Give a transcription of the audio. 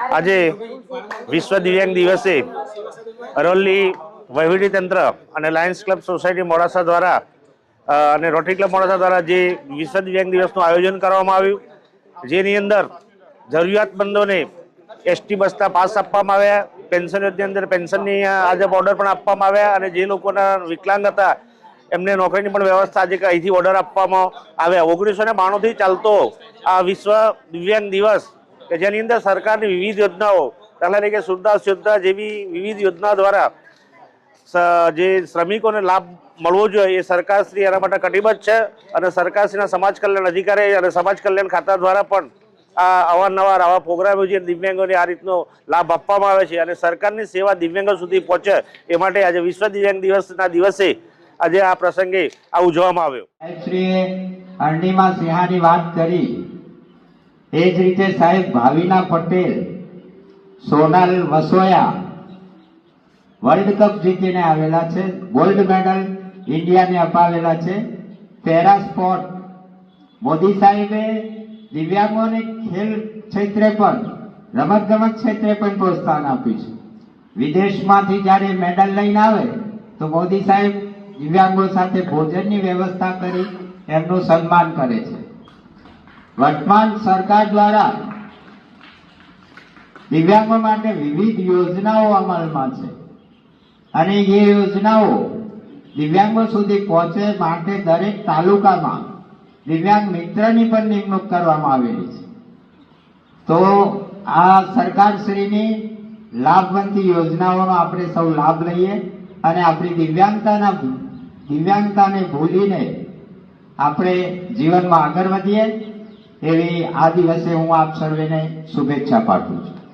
આજે વિશ્વ દિવ્યાંગ દિવસે વહીવટી તંત્ર અને લાયન્સ ક્લબ સોસાયટી મોડાસા દ્વારા અને રોટરી ક્લબ મોડાસા દ્વારા જે વિશ્વ દિવ્યાંગ દિવસનું આયોજન કરવામાં આવ્યું, જેની અંદર જરૂરિયાતમંદોને એસટી બસના પાસ આપવામાં આવ્યા પેન્શન યોજના અંદર પેન્શનની આજે ઓર્ડર પણ આપવામાં આવ્યા, અને જે લોકોના વિકલાંગ હતા, એમને નોકરીની પણ વ્યવસ્થા આજે અહીંથી ઓર્ડર આપવામાં આવ્યા. ઓગણીસો ને બાણુંથી ચાલતો આ વિશ્વ દિવ્યાંગ દિવસ કે જેની અંદર સરકારની વિવિધ યોજનાઓ દાખલા તરીકે સુરદાસ યોજના જેવી વિવિધ યોજના દ્વારા જે શ્રમિકોને લાભ મળવો જોઈએ, એ સરકારશ્રી એના માટે કટિબદ્ધ છે અને સરકારશ્રીના સમાજ કલ્યાણ અધિકારી અને સમાજ કલ્યાણ ખાતા દ્વારા પણ આ અવારનવાર આવા પ્રોગ્રામો જે દિવ્યાંગોને આ રીતનો લાભ આપવામાં આવે છે અને સરકારની સેવા દિવ્યાંગો સુધી પહોંચે એ માટે આજે વિશ્વ દિવ્યાંગ દિવસના દિવસે આજે આ પ્રસંગે આ ઉજવવામાં આવ્યો. સાહેબશ્રીએ અરણીમાં સિંહાની વાત કરી. એ જ રીતે સાહેબ ભાવિના પટેલ, સોનલ વસોયા વર્લ્ડ કપ જીતીને આવેલા છે, ગોલ્ડ મેડલ ઇન્ડિયાને અપાવેલા છે, પેરા સ્પોર્ટ. મોદી સાહેબે દિવ્યાંગોને ખેલ ક્ષેત્રે પણ રમત ગમત ક્ષેત્રે પણ પ્રોત્સાહન આપ્યું છે. વિદેશમાંથી જ્યારે મેડલ લઈને આવે, તો મોદી સાહેબ દિવ્યાંગો સાથે ભોજનની વ્યવસ્થા કરી, એમનું સન્માન કરે છે. વર્તમાન સરકાર દ્વારા દિવ્યાંગો માટે વિવિધ યોજનાઓ અમલમાં છે. અને એ યોજનાઓ દિવ્યાંગો સુધી પહોંચે માટે દરેક તાલુકામાં દિવ્યાંગ મિત્રની પણ નિમણૂક કરવામાં આવેલી છે. તો આ સરકારશ્રીની લાભવંતી યોજનાઓનો આપણે સૌ લાભ લઈએ અને આપણી દિવ્યાંગતાના દિવ્યાંગતાને ભૂલીને આપણે જીવનમાં આગળ વધીએ. એવી આ દિવસે હું આપ સર્વેને શુભેચ્છા પાઠવું છું.